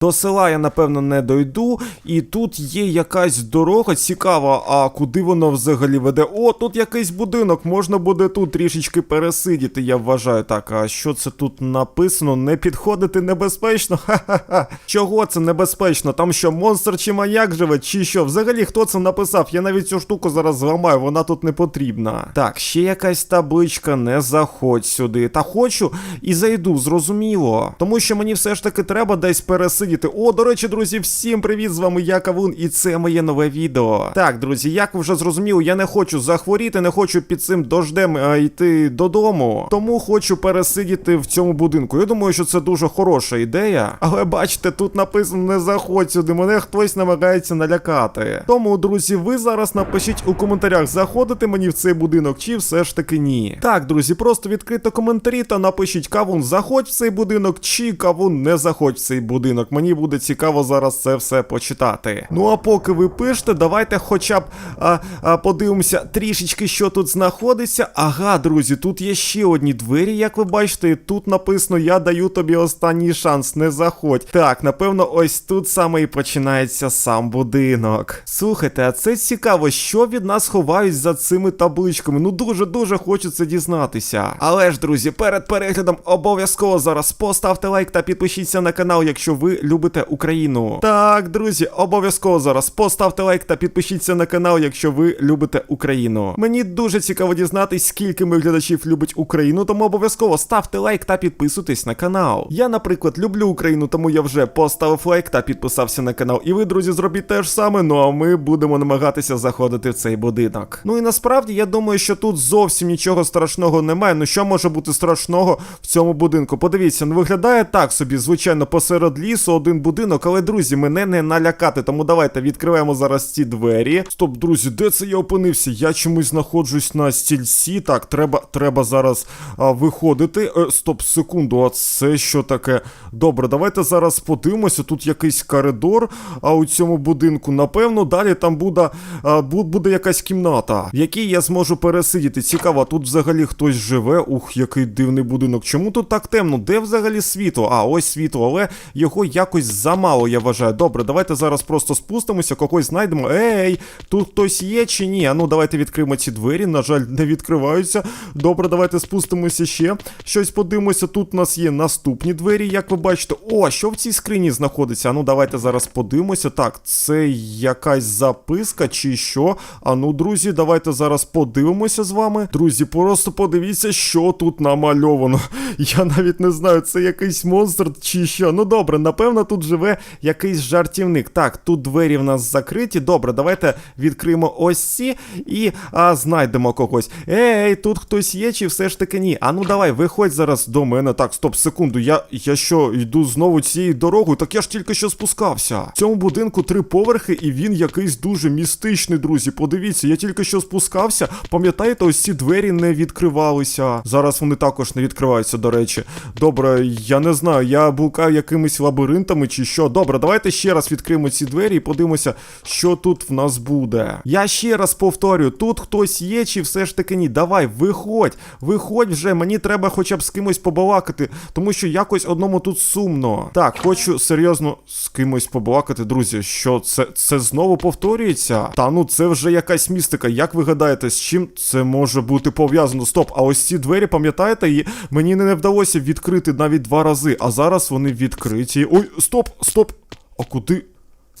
До села я напевно не дойду, і тут є якась дорога цікава. А куди воно взагалі веде? О, тут якийсь будинок, можна буде тут трішечки пересидіти, я вважаю. Так, а що це тут написано? Не підходити небезпечно? Ха-ха-ха. Чого це небезпечно? Там що, монстр чи маяк живе, чи що? Взагалі хто це написав? Я навіть цю штуку зараз зламаю, вона тут не потрібна. Так, ще якась табличка, не заходь сюди. Та хочу і зайду, зрозуміло. Тому що мені все ж таки треба десь пересидіти. О, до речі, друзі, всім привіт! З вами я Кавун, і це моє нове відео. Так, друзі, як ви вже зрозуміли, я не хочу захворіти, не хочу під цим дождем е, йти додому. Тому хочу пересидіти в цьому будинку. Я думаю, що це дуже хороша ідея. Але бачите, тут написано не заходь сюди, мене хтось намагається налякати. Тому, друзі, ви зараз напишіть у коментарях, заходити мені в цей будинок, чи все ж таки ні. Так, друзі, просто відкрийте коментарі та напишіть кавун, заходь в цей будинок, чи кавун не заходь в цей будинок. Мені буде цікаво зараз це все почитати. Ну а поки ви пишете, давайте хоча б а, а, подивимося трішечки, що тут знаходиться. Ага, друзі, тут є ще одні двері, як ви бачите. Тут написано: Я даю тобі останній шанс, не заходь. Так, напевно, ось тут саме і починається сам будинок. Слухайте, а це цікаво, що від нас ховають за цими табличками. Ну дуже дуже хочу це дізнатися. Але ж, друзі, перед переглядом обов'язково зараз поставте лайк та підпишіться на канал, якщо ви любите Україну. Так, друзі, обов'язково зараз поставте лайк та підпишіться на канал, якщо ви любите Україну. Мені дуже цікаво дізнатись, скільки моїх глядачів любить Україну, тому обов'язково ставте лайк та підписуйтесь на канал. Я, наприклад, люблю Україну, тому я вже поставив лайк та підписався на канал. І ви, друзі, зробіть те ж саме. Ну а ми будемо намагатися заходити в цей будинок. Ну і насправді я думаю, що тут зовсім нічого страшного немає. Ну що може бути страшного в цьому будинку? Подивіться, ну виглядає так собі, звичайно, посеред лісу один будинок, але друзі, мене не налякати. Тому давайте відкриваємо зараз ці двері. Стоп, друзі, де це я опинився? Я чомусь знаходжусь на стільці. Так, треба, треба зараз а, виходити. Е, стоп, секунду, а це що таке? Добре, давайте зараз подивимося. Тут якийсь коридор, а у цьому будинку, напевно, далі там буде, а, буде якась кімната, в якій я зможу пересидіти. Цікаво, тут взагалі хтось живе. Ух, який дивний будинок. Чому тут так темно? Де взагалі світло? А, ось світло, але його якось замало, я вважаю. Добре, давайте зараз просто спустимося, когось знайдемо. Ей, тут хтось є чи ні? А ну давайте відкриємо ці двері. На жаль, не відкриваються. Добре, давайте спустимося ще. Щось подивимося. Тут у нас є наступні двері, як ви бачите. О, що в цій скрині знаходиться? А ну давайте зараз подивимося. Так, це якась записка чи що? А ну, друзі, давайте зараз подивимося з вами. Друзі, просто подивіться, що тут намальовано. Я навіть не знаю, це якийсь монстр чи що. Ну добре, напевно, тут живе якийсь жартівник. Так, тут двері в нас закриті. Добре, давайте відкриємо ось ці і а, знайдемо когось. Ей, тут хтось є, чи все ж таки ні? А ну давай, виходь зараз до мене. Так, стоп, секунду. Я, я що, йду знову цією дорогою? Так я ж тільки що спускався. В цьому будинку три поверхи, і він якийсь дуже містичний, друзі. Подивіться, я тільки що спускався. Пам'ятаєте, ось ці двері не відкривалися. Зараз вони також не відкриваються, до речі. Добре, я не знаю, я блукаю якимись лабіринтами чи що. Добре, давайте ще раз відкриємо ці двері і подивимося, що тут в нас буде. Я ще раз повторюю, тут хтось є, чи все ж таки ні. Давай, виходь, виходь вже, мені треба хоча б з кимось побалакати, тому що якось одному тут сумно. Так, хочу серйозно з кимось побалакати, друзі. Що це, це знову повторюється? Та ну це вже якась містика. Як ви гадаєте, з чим це може бути пов'язано? Стоп, а ось ці двері, пам'ятаєте, мені не вдалося відкрити навіть два рази, а зараз вони відкриті. Ой, стоп, стоп. А куди?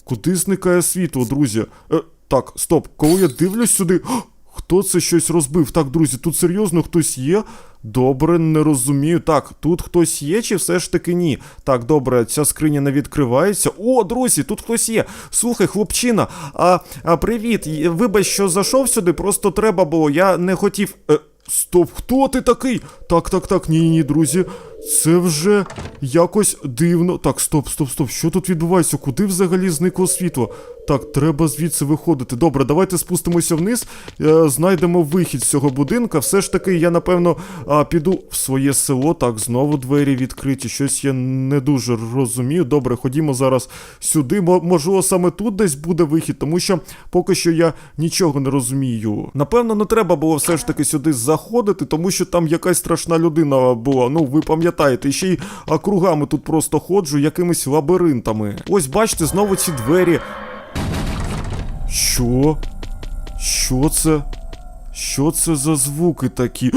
Куди зникає світло, друзі? Е, так, стоп, коли я дивлюсь сюди. Хто це щось розбив? Так, друзі, тут серйозно хтось є? Добре, не розумію. Так, тут хтось є, чи все ж таки ні? Так, добре, ця скриня не відкривається. О, друзі, тут хтось є. Слухай, хлопчина, а, а привіт. Вибач, що зайшов сюди, просто треба було. Я не хотів. Е, стоп, хто ти такий? Так, так, так, ні, ні, друзі. Це вже якось дивно. Так, стоп, стоп, стоп. Що тут відбувається? Куди взагалі зникло світло? Так, треба звідси виходити. Добре, давайте спустимося вниз, е, знайдемо вихід з цього будинка. Все ж таки, я напевно а, піду в своє село. Так, знову двері відкриті. Щось я не дуже розумію. Добре, ходімо зараз сюди. Мо- Можливо, саме тут десь буде вихід, тому що поки що я нічого не розумію. Напевно, не треба було все ж таки сюди заходити, тому що там якась страшна людина була. Ну, ви пам'ятаєте. Пам'ятаєте, ще й округами кругами тут просто ходжу якимись лабіринтами. Ось бачите, знову ці двері. Що? Що це? Що це за звуки такі?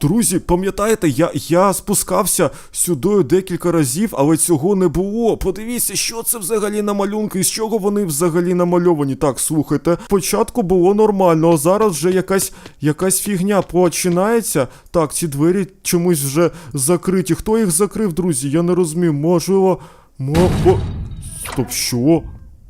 Друзі, пам'ятаєте, я, я спускався сюди декілька разів, але цього не було. Подивіться, що це взагалі на малюнки, з чого вони взагалі намальовані. Так, слухайте, спочатку було нормально, а зараз вже якась якась фігня починається. Так, ці двері чомусь вже закриті. Хто їх закрив, друзі? Я не розумію. Можливо. Мо... Стоп, що?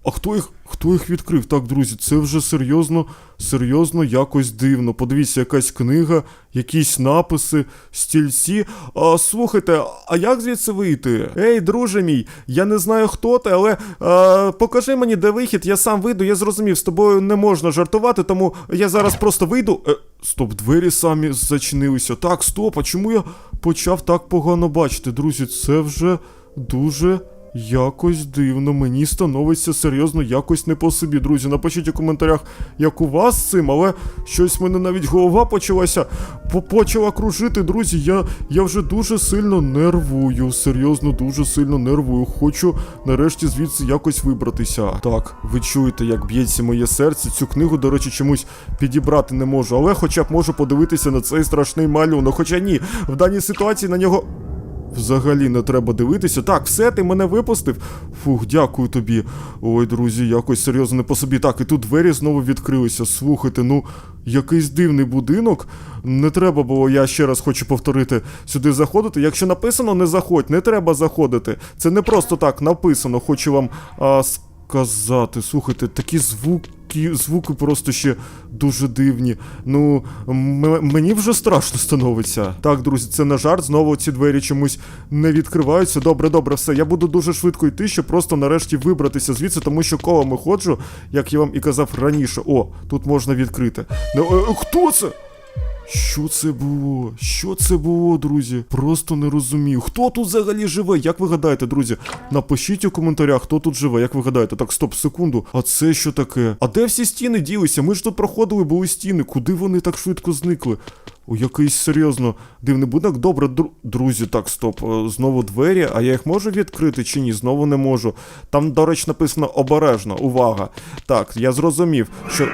А хто їх, хто їх відкрив? Так, друзі, це вже серйозно, серйозно якось дивно. Подивіться, якась книга, якісь написи, стільці. А, слухайте, а як звідси вийти? Ей, друже мій, я не знаю, хто ти, але а, покажи мені, де вихід, я сам вийду, я зрозумів, з тобою не можна жартувати, тому я зараз просто вийду. Е, стоп, двері самі зачинилися. Так, стоп, а чому я почав так погано бачити? Друзі, це вже дуже. Якось дивно, мені становиться серйозно якось не по собі. Друзі, напишіть у коментарях, як у вас з цим, але щось в мене навіть голова почалася, почала кружити, друзі. Я, я вже дуже сильно нервую. Серйозно, дуже сильно нервую. Хочу нарешті звідси якось вибратися. Так, ви чуєте, як б'ється моє серце. Цю книгу, до речі, чомусь підібрати не можу, але хоча б можу подивитися на цей страшний малюнок. Хоча ні, в даній ситуації на нього. Взагалі не треба дивитися. Так, все, ти мене випустив. Фух, дякую тобі. Ой, друзі, якось серйозно не по собі. Так, і тут двері знову відкрилися. Слухайте, ну, якийсь дивний будинок. Не треба було, я ще раз хочу повторити, сюди заходити. Якщо написано не заходь, не треба заходити. Це не просто так написано, хочу вам а, сказати. Слухайте, такі звуки. Звуки просто ще дуже дивні. Ну, мені вже страшно становиться. Так, друзі, це не жарт. Знову ці двері чомусь не відкриваються. Добре, добре, все. Я буду дуже швидко йти, щоб просто нарешті вибратися звідси, тому що колами ходжу, як я вам і казав раніше. О, тут можна відкрити. Ну, е, е, хто це? Що це було? Що це було, друзі? Просто не розумію. Хто тут взагалі живе? Як ви гадаєте, друзі? Напишіть у коментарях, хто тут живе, як ви гадаєте. Так, стоп, секунду. А це що таке? А де всі стіни ділися? Ми ж тут проходили, були стіни. Куди вони так швидко зникли? О, якийсь серйозно дивний будинок. Добре, дру- друзі, так, стоп. Е, Знову двері, а я їх можу відкрити чи ні? Знову не можу. Там, до речі, написано обережно, увага. Так, я зрозумів, що.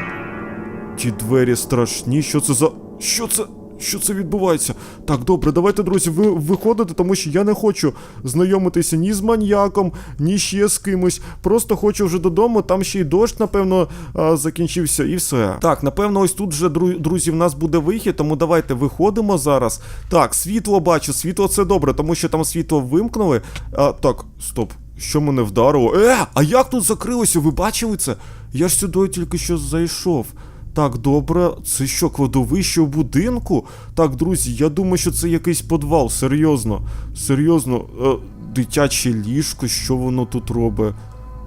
Ті двері страшні. Що це за. Що це? Що це відбувається? Так, добре, давайте, друзі, ви виходите, тому що я не хочу знайомитися ні з маньяком, ні ще з кимось. Просто хочу вже додому. Там ще й дощ, напевно, закінчився, і все. Так, напевно, ось тут вже друзі, в нас буде вихід, тому давайте виходимо зараз. Так, світло бачу, світло це добре, тому що там світло вимкнули. А, так, стоп. Що мене вдарило? Е, а як тут закрилося? Ви бачили це? Я ж сюди тільки що зайшов. Так, добре, це що, кладовище у будинку? Так, друзі, я думаю, що це якийсь подвал, серйозно. Серйозно, е, дитяче ліжко, що воно тут робить?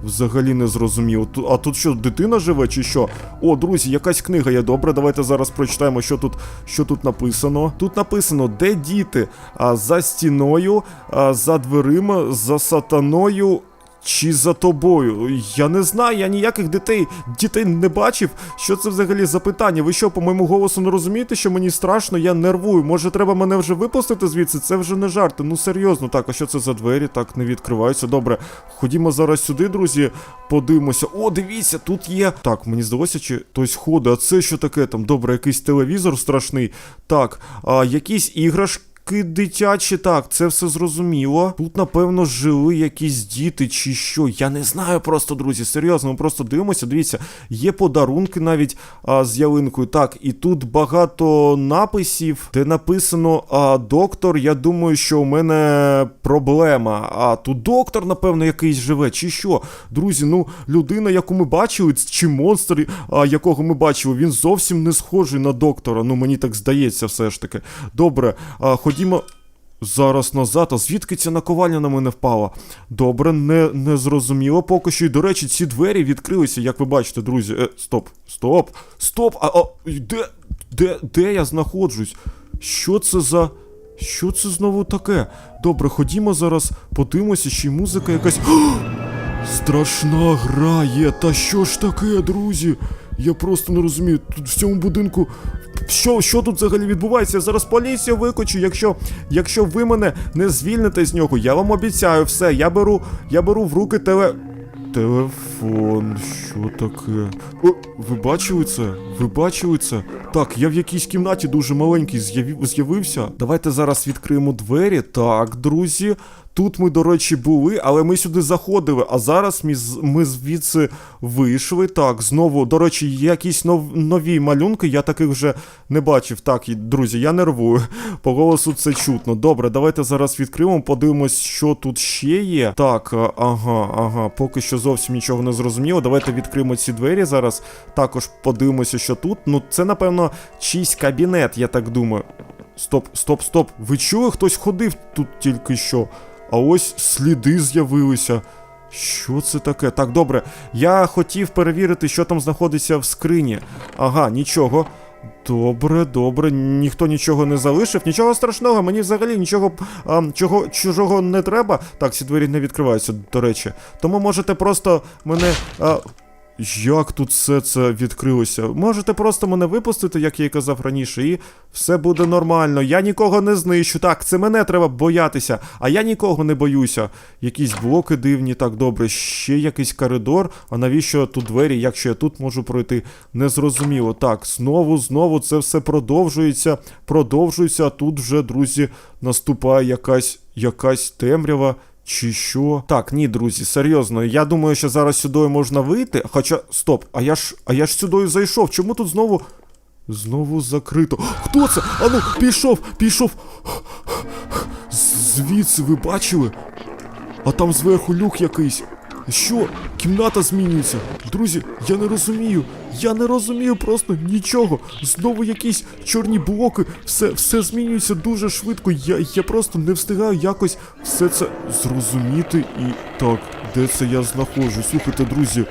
Взагалі не зрозуміло. А тут що, дитина живе чи що? О, друзі, якась книга є. Добре, давайте зараз прочитаємо, що тут, що тут написано. Тут написано, де діти? А за стіною, а за дверима, за сатаною. Чи за тобою? Я не знаю, я ніяких дітей дітей не бачив. Що це взагалі за питання? Ви що, по моєму голосу не розумієте, що мені страшно, я нервую. Може, треба мене вже випустити звідси? Це вже не жарти. Ну серйозно, так, а що це за двері? Так не відкриваються. Добре, ходімо зараз сюди, друзі. Подивимося. О, дивіться, тут є. Так, мені здалося, чи хтось ходить. А це що таке там? Добре, якийсь телевізор страшний. Так, а якісь іграшки. Ки дитячі, так, це все зрозуміло. Тут, напевно, жили якісь діти чи що. Я не знаю просто, друзі. Серйозно, ми просто дивимося. Дивіться, є подарунки навіть а, з ялинкою. Так, і тут багато написів, де написано а, доктор. Я думаю, що у мене проблема. А тут доктор, напевно, якийсь живе, чи що. Друзі, ну людина, яку ми бачили, чи монстр, а, якого ми бачили, він зовсім не схожий на доктора. Ну мені так здається, все ж таки. Добре, а, ходімо. Зараз назад, а звідки ця наковальня на мене впала? Добре, не, не зрозуміло поки що. І, до речі, ці двері відкрилися, як ви бачите, друзі. Е, стоп, стоп, стоп! А, а де, де, де я знаходжусь? Що це за. Що це знову таке? Добре, ходімо зараз, подивимося, ще й музика якась. О! Страшна гра є. Та що ж таке, друзі? Я просто не розумію. Тут в цьому будинку Що, що тут взагалі відбувається? Я зараз поліцію викличу, якщо, якщо ви мене не звільните з нього, я вам обіцяю, все, я беру, я беру в руки теле. Телефон, що таке? О, ви бачили це? Ви бачили це? Так, я в якійсь кімнаті дуже маленькій з'явів- з'явився. Давайте зараз відкриємо двері. Так, друзі. Тут ми, до речі, були, але ми сюди заходили. А зараз ми, ми звідси вийшли. Так, знову, до речі, є якісь нов, нові малюнки, я таких вже не бачив. Так, друзі, я нервую. По голосу це чутно. Добре, давайте зараз відкриємо, подивимось, що тут ще є. Так, ага, ага, поки що зовсім нічого не зрозуміло. Давайте відкриємо ці двері зараз. Також подивимося, що тут. Ну, це, напевно, чийсь кабінет, я так думаю. Стоп, стоп, стоп. Ви чули, хтось ходив тут тільки що. А ось сліди з'явилися. Що це таке? Так, добре. Я хотів перевірити, що там знаходиться в скрині. Ага, нічого. Добре, добре, ніхто нічого не залишив, нічого страшного, мені взагалі нічого а, чого, чужого не треба. Так, ці двері не відкриваються, до речі. Тому можете просто мене. А, як тут все це відкрилося? Можете просто мене випустити, як я і казав раніше, і все буде нормально. Я нікого не знищу. Так, це мене треба боятися, а я нікого не боюся. Якісь блоки дивні, так добре, ще якийсь коридор. А навіщо тут двері, якщо я тут можу пройти? Незрозуміло. Так, знову, знову це все продовжується, продовжується, а тут вже, друзі, наступає якась, якась темрява. Чи що? Так, ні, друзі, серйозно. Я думаю, що зараз сюди можна вийти. Хоча, стоп, а я ж, а я ж сюди зайшов. Чому тут знову. Знову закрито. Хто це? Ану, пішов, пішов. Звідси ви бачили? А там зверху люк якийсь. Що? Кімната змінюється. Друзі, я не розумію. Я не розумію просто нічого. Знову якісь чорні блоки. Все, все змінюється дуже швидко. Я, я просто не встигаю якось все це зрозуміти. І так, де це я знаходжу? Слухайте, друзі.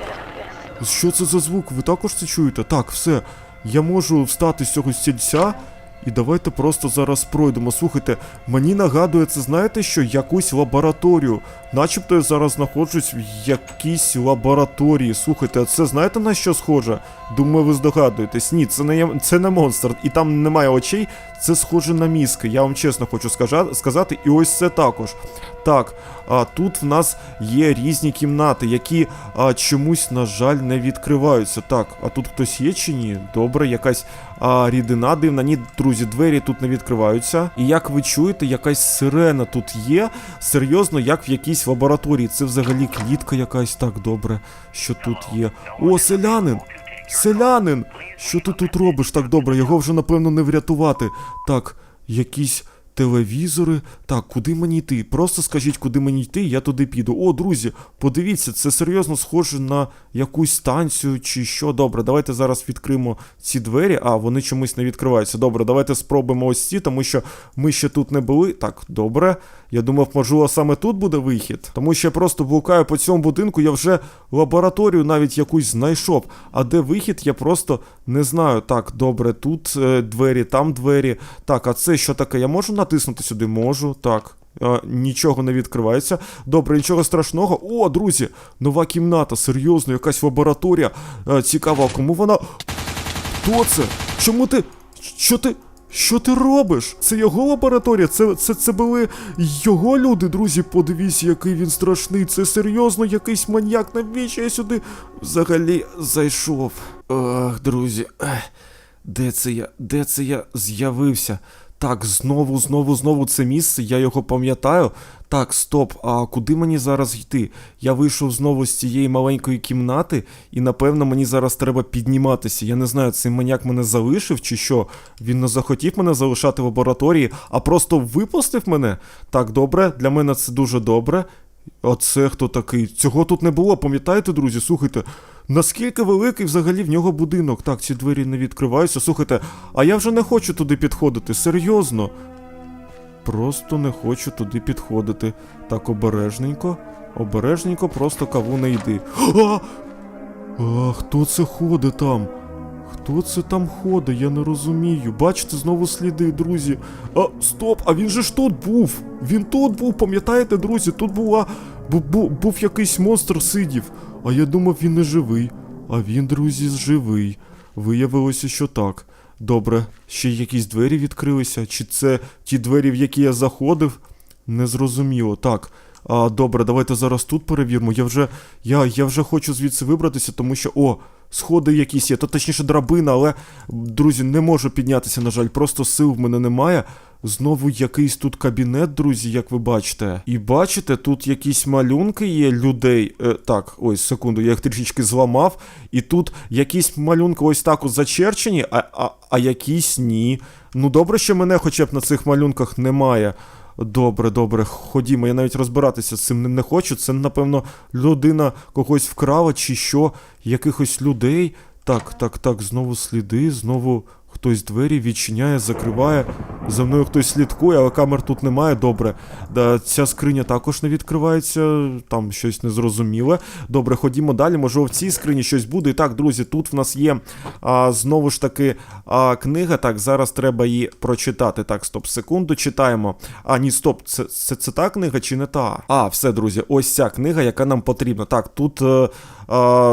Що це за звук? Ви також це чуєте? Так, все. Я можу встати з цього стільця. І давайте просто зараз пройдемо. Слухайте, мені нагадує це, знаєте що, якусь лабораторію. Начебто я зараз знаходжусь в якійсь лабораторії. Слухайте, а це знаєте на що схоже? Думаю, ви здогадуєтесь. Ні, це не, є- це не монстр, і там немає очей. Це схоже на мізки. Я вам чесно хочу сказати, і ось це також. Так, а тут в нас є різні кімнати, які а, чомусь, на жаль, не відкриваються. Так, а тут хтось є чи ні? Добре, якась а, рідина дивна. Ні, друзі, двері тут не відкриваються. І як ви чуєте, якась сирена тут є. Серйозно, як в якійсь лабораторії. Це взагалі клітка якась. Так, добре, що тут є. О, селянин! Селянин! Що ти тут робиш? Так добре, його вже напевно не врятувати. Так, якісь телевізори. Так, куди мені йти? Просто скажіть, куди мені йти, я туди піду. О, друзі, подивіться, це серйозно схоже на якусь станцію чи що. Добре, давайте зараз відкриємо ці двері. А, вони чомусь не відкриваються. Добре, давайте спробуємо ось ці, тому що ми ще тут не були. Так, добре. Я думав, можливо, саме тут буде вихід. Тому що я просто блукаю по цьому будинку, я вже лабораторію навіть якусь знайшов. А де вихід, я просто не знаю. Так, добре, тут е, двері, там двері. Так, а це що таке? Я можу натиснути сюди? Можу. Так. Нічого не відкривається. Добре, нічого страшного. О, друзі, нова кімната, серйозно, якась лабораторія. Е, цікаво, кому вона. Хто це? Чому ти. Що ти. Що ти робиш? Це його лабораторія? Це, це, це були його люди, друзі. Подивіться, який він страшний. Це серйозно якийсь маньяк. Навіщо я сюди взагалі зайшов? Ах, друзі. Де це я? Де це я з'явився? Так, знову, знову, знову це місце, я його пам'ятаю. Так, стоп, а куди мені зараз йти? Я вийшов знову з цієї маленької кімнати, і напевно мені зараз треба підніматися. Я не знаю, цей маняк мене залишив чи що. Він не захотів мене залишати в лабораторії, а просто випустив мене. Так, добре, для мене це дуже добре. А це хто такий? Цього тут не було, пам'ятаєте, друзі? Слухайте, наскільки великий взагалі в нього будинок? Так, ці двері не відкриваються. Слухайте, а я вже не хочу туди підходити, серйозно. Просто не хочу туди підходити. Так, обережненько, обережненько, просто каву не йди. А! а хто це ходить там? Хто це там ходить? Я не розумію. Бачите, знову сліди, друзі. А, стоп, а він же ж тут був. Він тут був, пам'ятаєте, друзі? Тут була. Бу, бу, був якийсь монстр сидів. А я думав, він не живий. А він, друзі, живий. Виявилося, що так. Добре, ще якісь двері відкрилися. Чи це ті двері, в які я заходив? Незрозуміло. Так. А, добре, давайте зараз тут перевіримо. Я вже, я, я вже хочу звідси вибратися, тому що. О, сходи якісь є, то точніше драбина, але, друзі, не можу піднятися, на жаль, просто сил в мене немає. Знову якийсь тут кабінет, друзі, як ви бачите. І бачите, тут якісь малюнки є людей. Е, так, ось, секунду, я їх трішечки зламав. І тут якісь малюнки ось так от зачерчені, а, а, а якісь ні. Ну добре, що мене хоча б на цих малюнках немає. Добре, добре, ходімо, я навіть розбиратися з цим не, хочу. Це, напевно, людина когось вкрала чи що, якихось людей. Так, так, так, знову сліди, знову хтось двері відчиняє, закриває. За мною хтось слідкує, але камер тут немає. Добре. Да, ця скриня також не відкривається, там щось незрозуміле. Добре, ходімо далі. Може, в цій скрині щось буде. І так, друзі, тут в нас є а, знову ж таки а, книга. Так, зараз треба її прочитати. Так, стоп, секунду, читаємо. А, ні, стоп, це, це, це та книга чи не та? А, все, друзі, ось ця книга, яка нам потрібна. Так, тут е, е,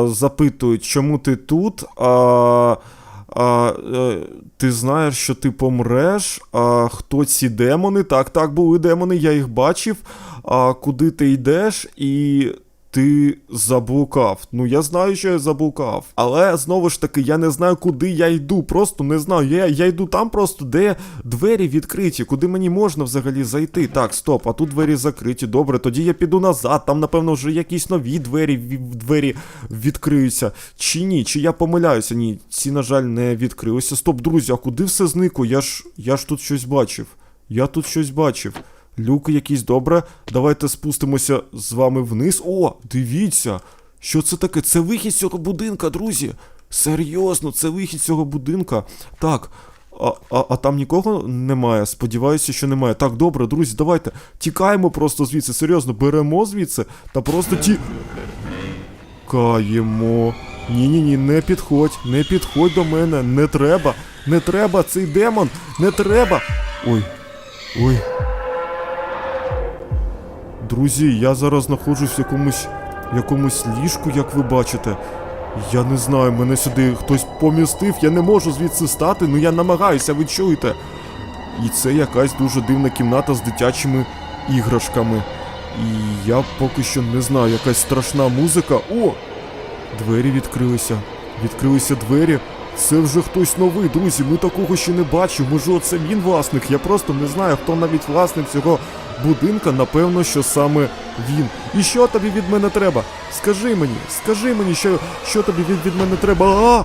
запитують, чому ти тут. Е, а, е, ти знаєш, що ти помреш. А, хто ці демони? Так, так, були демони, я їх бачив. А куди ти йдеш? І. Ти заблукав. Ну я знаю, що я заблукав. Але знову ж таки, я не знаю, куди я йду. Просто не знаю. Я, я йду там просто, де двері відкриті, куди мені можна взагалі зайти. Так, стоп, а тут двері закриті. Добре, тоді я піду назад. Там, напевно, вже якісь нові двері двері відкриються. Чи ні? Чи я помиляюся? Ні, ці, на жаль, не відкрилися. Стоп, друзі, а куди все зникло? Я ж я ж тут щось бачив. Я тут щось бачив. Люк якийсь добре. Давайте спустимося з вами вниз. О, дивіться! Що це таке? Це вихід цього будинка, друзі. Серйозно, це вихід цього будинка. Так. А, а, а там нікого немає. Сподіваюся, що немає. Так, добре, друзі, давайте тікаємо просто звідси. Серйозно, беремо звідси та просто ті. Каємо. Ні-ні ні, не підходь, не підходь до мене, не треба, не треба, цей демон, не треба. Ой. Ой. Друзі, я зараз знаходжусь в якомусь якомусь ліжку, як ви бачите. Я не знаю, мене сюди хтось помістив, я не можу звідси стати, ну я намагаюся, ви чуєте. І це якась дуже дивна кімната з дитячими іграшками. І я поки що не знаю, якась страшна музика. О! Двері відкрилися. Відкрилися двері. Це вже хтось новий, друзі. Ми такого ще не бачимо. Може, оце він власник. Я просто не знаю, хто навіть власник цього будинка. Напевно, що саме він. І що тобі від мене треба? Скажи мені, скажи мені, що, що тобі від, від мене треба. А!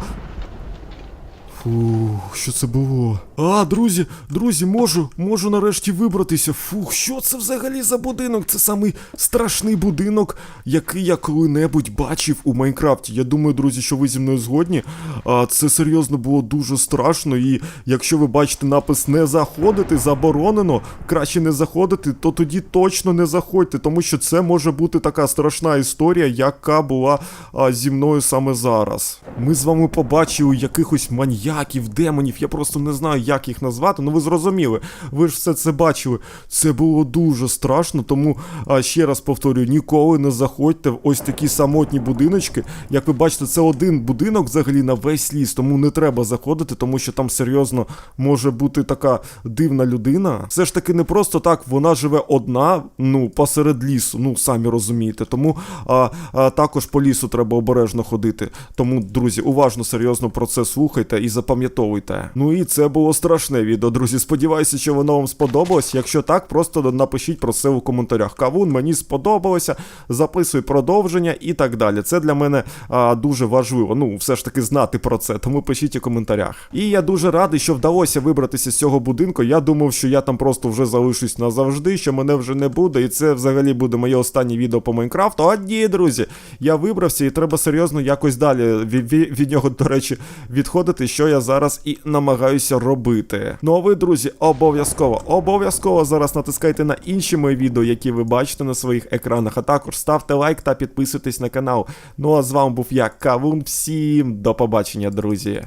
Фух, що це було? А, друзі, друзі, можу, можу нарешті вибратися. Фух, що це взагалі за будинок? Це самий страшний будинок, який я коли-небудь бачив у Майнкрафті. Я думаю, друзі, що ви зі мною згодні. А, це серйозно було дуже страшно. І якщо ви бачите напис не заходити, заборонено, краще не заходити, то тоді точно не заходьте, тому що це може бути така страшна історія, яка була а, зі мною саме зараз. Ми з вами побачили якихось маньяків, демонів. Я просто не знаю, як їх назвати. Ну ви зрозуміли. Ви ж все це бачили. Це було дуже страшно, тому а, ще раз повторюю, ніколи не заходьте в ось такі самотні будиночки. Як ви бачите, це один будинок взагалі на весь ліс, тому не треба заходити, тому що там серйозно може бути така дивна людина. Все ж таки не просто так, вона живе одна, ну, посеред лісу, ну самі розумієте. Тому а, а, також по лісу треба обережно ходити. Тому, друзі, уважно, серйозно про це слухайте і запам'ятовуйте. Ну і це було страшне відео, друзі. Сподіваюся, що воно вам сподобалось. Якщо так, просто напишіть про це у коментарях. Кавун, мені сподобалося, записуй продовження і так далі. Це для мене а, дуже важливо. Ну, все ж таки знати про це, тому пишіть у коментарях. І я дуже радий, що вдалося вибратися з цього будинку. Я думав, що я там просто вже залишусь назавжди, що мене вже не буде, і це взагалі буде моє останнє відео по Майнкрафту. А ні, друзі, я вибрався і треба серйозно якось далі від, від, нього, до речі, відходити, що я зараз і намагаюся робити. Ну а ви, друзі, обов'язково, обов'язково зараз натискайте на інші мої відео, які ви бачите на своїх екранах. А також ставте лайк та підписуйтесь на канал. Ну а з вами був я, Кавун. Всім до побачення, друзі.